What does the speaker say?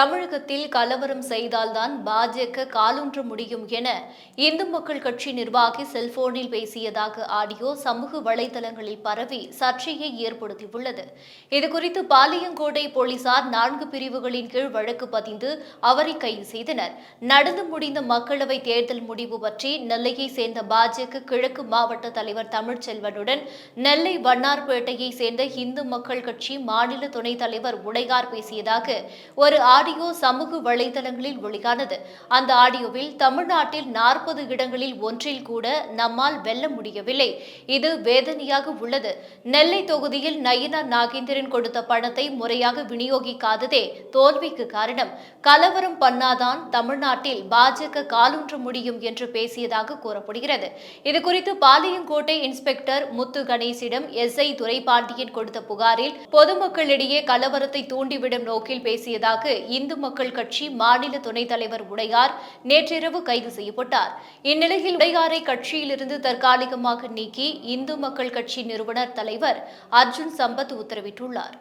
தமிழகத்தில் கலவரம் செய்தால்தான் பாஜக காலூன்ற முடியும் என இந்து மக்கள் கட்சி நிர்வாகி செல்போனில் பேசியதாக ஆடியோ சமூக வலைதளங்களில் பரவி சர்ச்சையை ஏற்படுத்தியுள்ளது. இதுகுறித்து பாளையங்கோட்டை போலீசார் நான்கு பிரிவுகளின் கீழ் வழக்கு பதிந்து அவரை கைது செய்தனர். நடந்து முடிந்த மக்களவை தேர்தல் முடிவு பற்றி நெல்லையை சேர்ந்த பாஜக கிழக்கு மாவட்ட தலைவர் தமிழ்ச்செல்வனுடன் நெல்லை வண்ணார்பேட்டையை சேர்ந்த இந்து மக்கள் கட்சி மாநில துணைத் தலைவர் உடையார் பேசியதாக ஒரு ஆடியோ ஆடியோ சமூக வலைதளங்களில் வெளியானது அந்த ஆடியோவில் தமிழ்நாட்டில் நாற்பது இடங்களில் ஒன்றில் கூட நம்மால் வெல்ல முடியவில்லை. இது வேதனையாக உள்ளது. நெல்லை தொகுதியில் நயினார் நாகேந்திரன் கொடுத்த பணத்தை முறையாக விநியோகிக்காததே தோல்விக்கு காரணம். கலவரம் பண்ணாதான் தமிழ்நாட்டில் பாஜக காலூன்ற முடியும் என்று பேசியதாக கூறப்படுகிறது. இதுகுறித்து பாளையங்கோட்டை இன்ஸ்பெக்டர் முத்து கணேசிடம் எஸ்ஐ துரைபாண்டியன் கொடுத்த புகாரில் பொதுமக்களிடையே கலவரத்தை தூண்டிவிடும் நோக்கில் பேசியதாக இந்து மக்கள் கட்சி மாநில துணைத் தலைவர் உடையார் நேற்றிரவு கைது செய்யப்பட்டார். இந்நிலையில் உடையாரை கட்சியிலிருந்து தற்காலிகமாக நீக்கி இந்து மக்கள் கட்சி நிறுவனர் தலைவர் அர்ஜுன் சம்பத் உத்தரவிட்டுள்ளார்.